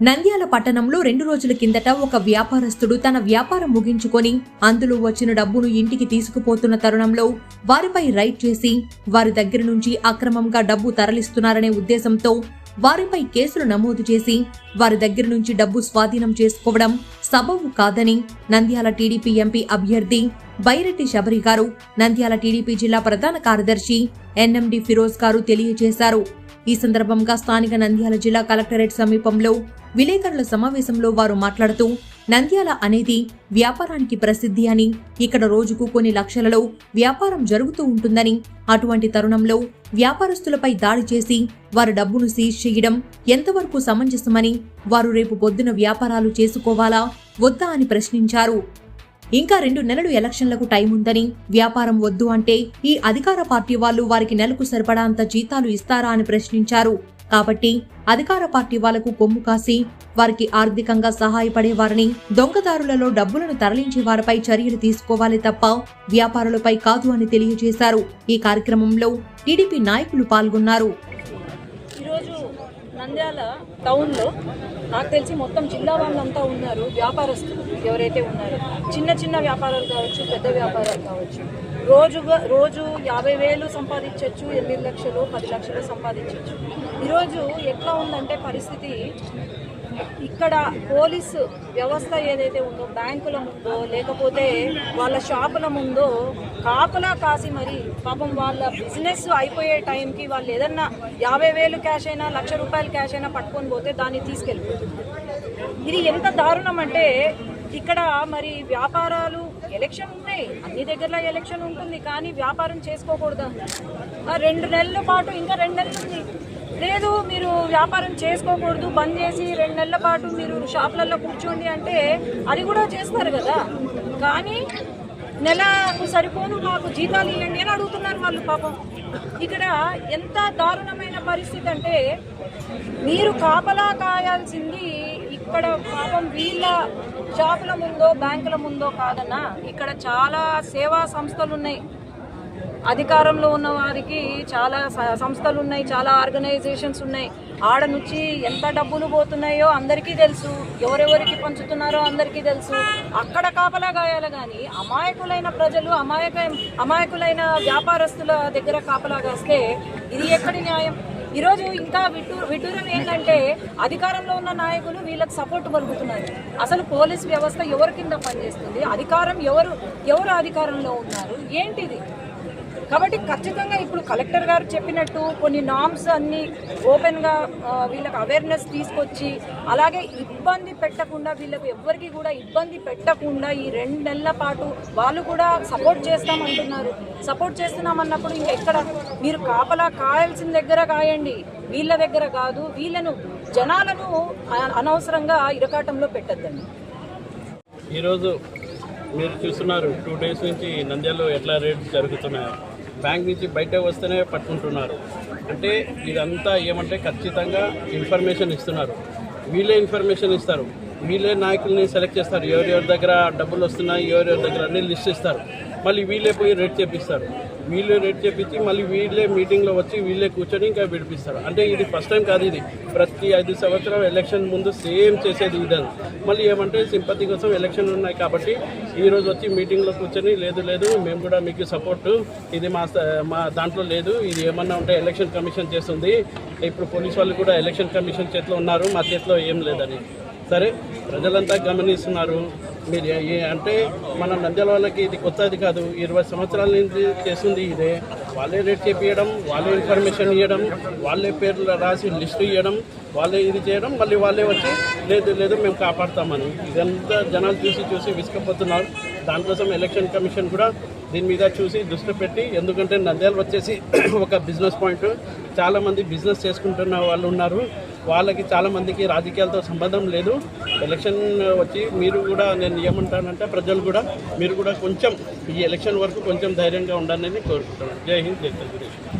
నంద్యాల పట్టణంలో రెండు రోజుల కిందట ఒక వ్యాపారస్తుడు తన వ్యాపారం ముగించుకొని అందులో వచ్చిన డబ్బును ఇంటికి తీసుకుపోతున్న తరుణంలో వారిపై రైడ్ చేసి వారి దగ్గర నుంచి అక్రమంగా డబ్బు తరలిస్తున్నారనే ఉద్దేశంతో వారిపై కేసులు నమోదు చేసి వారి దగ్గర నుంచి డబ్బు స్వాధీనం చేసుకోవడం సబబు కాదని నంద్యాల టీడీపీ ఎంపీ అభ్యర్థి బైరెడ్డి శబరి గారు నంద్యాల టీడీపీ జిల్లా ప్రధాన కార్యదర్శి ఎన్ఎండి ఫిరోజ్ గారు తెలియజేశారు. ఈ సందర్భంగా స్థానిక నంద్యాల జిల్లా కలెక్టరేట్ సమీపంలో విలేకరుల సమావేశంలో వారు మాట్లాడుతూ నంద్యాల అనేది వ్యాపారానికి ప్రసిద్ధి అని ఇక్కడ రోజుకు కొన్ని లక్షలలో వ్యాపారం జరుగుతూ ఉంటుందని అటువంటి తరుణంలో వ్యాపారస్తులపై దాడి చేసి వారి డబ్బును సీజ్ చేయడం ఎంతవరకు సమంజసమని వారు రేపు పొద్దున వ్యాపారాలు చేసుకోవాలా వద్దా అని ప్రశ్నించారు. ఇంకా రెండు నెలలు ఎలక్షన్లకు టైం ఉందని. వ్యాపారం వద్దు అంటే ఈ అధికార పార్టీ వాళ్ళు వారికి నెలకు సరిపడా అంత జీతాలు ఇస్తారా అని ప్రశ్నించారు. కాబట్టి అధికార పార్టీ వాళ్ళకు కొమ్ము కాసి వారికి ఆర్థికంగా సహాయపడేవారని దొంగదారులలో డబ్బులను తరలించే వారిపై చర్యలు తీసుకోవాలి తప్ప వ్యాపారులపై కాదు అని తెలియజేశారు. ఈ కార్యక్రమంలో టీడీపీ నాయకులు పాల్గొన్నారు. నంద్యాల టౌన్లో నాకు తెలిసి మొత్తం జిల్లా వాళ్ళంతా ఉన్నారు వ్యాపారస్తులు ఎవరైతే ఉన్నారో. చిన్న చిన్న వ్యాపారాలు కావచ్చు పెద్ద వ్యాపారాలు కావచ్చు. రోజుగా రోజు యాభై వేలు సంపాదించవచ్చు ఎనిమిది లక్షలు పది లక్షలు సంపాదించవచ్చు ఈరోజు ఎట్లా ఉందంటే పరిస్థితి ఇక్కడ పోలీసు వ్యవస్థ ఏదైతే ఉందో బ్యాంకుల ముందో లేకపోతే వాళ్ళ షాపుల ముందో కాపలా కాసి మరి పాపం వాళ్ళ బిజినెస్ అయిపోయే టైంకి వాళ్ళు ఏదన్నా యాభై వేలు క్యాష్ అయినా లక్ష రూపాయలు క్యాష్ అయినా పట్టుకొని పోతే దాన్ని తీసుకెళ్ళిపోతుంది. ఇది ఎంత దారుణం అంటే ఇక్కడ మరి వ్యాపారాలు ఎలక్షన్ ఉన్నాయి. అన్ని దగ్గరలో ఎలక్షన్ ఉంటుంది కానీ వ్యాపారం చేసుకోకూడదు ఆ రెండు నెలల పాటు ఇంకా రెండు నెలలు ఉంది. లేదు మీరు వ్యాపారం చేసుకోకూడదు బంద్ చేసి రెండు నెలల పాటు మీరు షాపులలో కూర్చోండి అంటే అది కూడా చేస్తారు కదా. కానీ నెల సరిపోను మాకు జీతాలు ఇవ్వండి అని అడుగుతున్నారు వాళ్ళు పాపం. ఇక్కడ ఎంత దారుణమైన పరిస్థితి అంటే మీరు కాపలా కాయాల్సింది ఇక్కడ పాపం వీళ్ళ షాపుల ముందో బ్యాంకుల ముందో కాదన్నా. ఇక్కడ చాలా సేవా సంస్థలు ఉన్నాయి. అధికారంలో ఉన్న వారికి చాలా సంస్థలు ఉన్నాయి చాలా ఆర్గనైజేషన్స్ ఉన్నాయి. ఆడ నుంచి ఎంత డబ్బులు పోతున్నాయో అందరికీ తెలుసు. ఎవరెవరికి పంచుతున్నారో అందరికీ తెలుసు. అక్కడ కాపలా గాయాలి కానీ అమాయకులైన ప్రజలు అమాయక అమాయకులైన వ్యాపారస్తుల దగ్గర కాపలా కాస్తే ఇది ఎక్కడి న్యాయం? ఈరోజు ఇంకా విటూ విటూరం ఏంటంటే అధికారంలో ఉన్న నాయకులు వీళ్ళకి సపోర్ట్ పలుకుతున్నారు. అసలు పోలీస్ వ్యవస్థ ఎవరి కింద పనిచేస్తుంది? అధికారం ఎవరు ఎవరు అధికారంలో ఉన్నారు? ఏంటిది? కాబట్టి ఖచ్చితంగా ఇప్పుడు కలెక్టర్ గారు చెప్పినట్టు కొన్ని నామ్స్ అన్నీ ఓపెన్గా వీళ్ళకి అవేర్నెస్ తీసుకొచ్చి అలాగే ఇబ్బంది పెట్టకుండా వీళ్ళకి ఎవ్వరికి కూడా ఇబ్బంది పెట్టకుండా ఈ రెండు నెలల పాటు వాళ్ళు కూడా సపోర్ట్ చేస్తామంటున్నారు. సపోర్ట్ చేస్తున్నామన్నప్పుడు ఇంకా ఎక్కడ? మీరు కాపలా కాయాల్సిన దగ్గర కాయండి. వీళ్ళ దగ్గర కాదు. వీళ్ళను జనాలను అనవసరంగా ఇరకాటంలో పెట్టద్దండి. ఈరోజు మీరు చూస్తున్నారు టూ డేస్ నుంచి నంద్యాలలో ఎట్లా రేట్స్ జరుగుతున్నాయో. బ్యాంక్ నుంచి బయట వస్తేనే పట్టుకుంటున్నారు. అంటే ఇదంతా ఏమంటే ఖచ్చితంగా ఇన్ఫర్మేషన్ ఇస్తున్నారు. వీళ్ళే ఇన్ఫర్మేషన్ ఇస్తారు. వీళ్ళే నాయకుల్ని సెలెక్ట్ చేస్తారు. ఎవరెవరి దగ్గర డబ్బులు వస్తున్నాయి ఎవరెవరి దగ్గర అన్ని లిస్ట్ ఇస్తారు. మళ్ళీ వీళ్ళే పోయి రేట్ చేపిస్తారు. వీళ్ళే రేట్ చేపించి మళ్ళీ వీళ్ళే మీటింగ్లో వచ్చి వీళ్ళే కూర్చొని ఇంకా విడిపిస్తారు. అంటే ఇది ఫస్ట్ టైం కాదు ఇది. ప్రతి ఐదు సంవత్సరాలు ఎలక్షన్ ముందు సేమ్ చేసేది ఇదని మళ్ళీ ఏమంటే సింపతి కోసం ఎలక్షన్ ఉన్నాయి కాబట్టి ఈరోజు వచ్చి మీటింగ్లో కూర్చొని లేదు లేదు మేము కూడా మీకు సపోర్టు ఇది మా మా దాంట్లో లేదు. ఇది ఏమన్నా ఉంటే ఎలక్షన్ కమిషన్ చేస్తుంది. ఇప్పుడు పోలీస్ వాళ్ళు కూడా ఎలక్షన్ కమిషన్ చేతిలో ఉన్నారు. మా చేతిలో ఏం లేదని. సరే? ప్రజలంతా గమనిస్తున్నారు. మీరు ఏ- అంటే మన నంద్యాల వాళ్ళకి ఇది కొత్తది కాదు. ఇరవై సంవత్సరాల నుంచి చేస్తుంది ఇదే. వాళ్ళే రేట్ చెప్పియడం వాళ్ళే ఇన్ఫర్మేషన్ ఇవ్వడం వాళ్ళే పేర్లు రాసి లిస్టు ఇవ్వడం వాళ్ళే ఇది చేయడం మళ్ళీ వాళ్ళే వచ్చి లేదు లేదు మేము కాపాడతామని. ఇదంతా జనాలు చూసి చూసి విసుకపోతున్నారు దానికోసం ఎలక్షన్ కమిషన్ కూడా దీని మీద చూసి దృష్టి పెట్టి ఎందుకంటే నంద్యాల వచ్చేసి ఒక బిజినెస్ పాయింట్. చాలామంది బిజినెస్ చేసుకుంటున్న వాళ్ళు ఉన్నారు. వాళ్ళకి చాలా మందికి రాజకీయాలతో సంబంధం లేదు. ఎలక్షన్ వచ్చి మీరు కూడా నేను ఏమంటానంటే ప్రజలు కూడా మీరు కూడా కొంచెం ఈ ఎలక్షన్ వరకు కొంచెం ధైర్యంగా ఉండాలని కోరుకుంటున్నాను. జై హింద్ జై తెలుగుదేశం.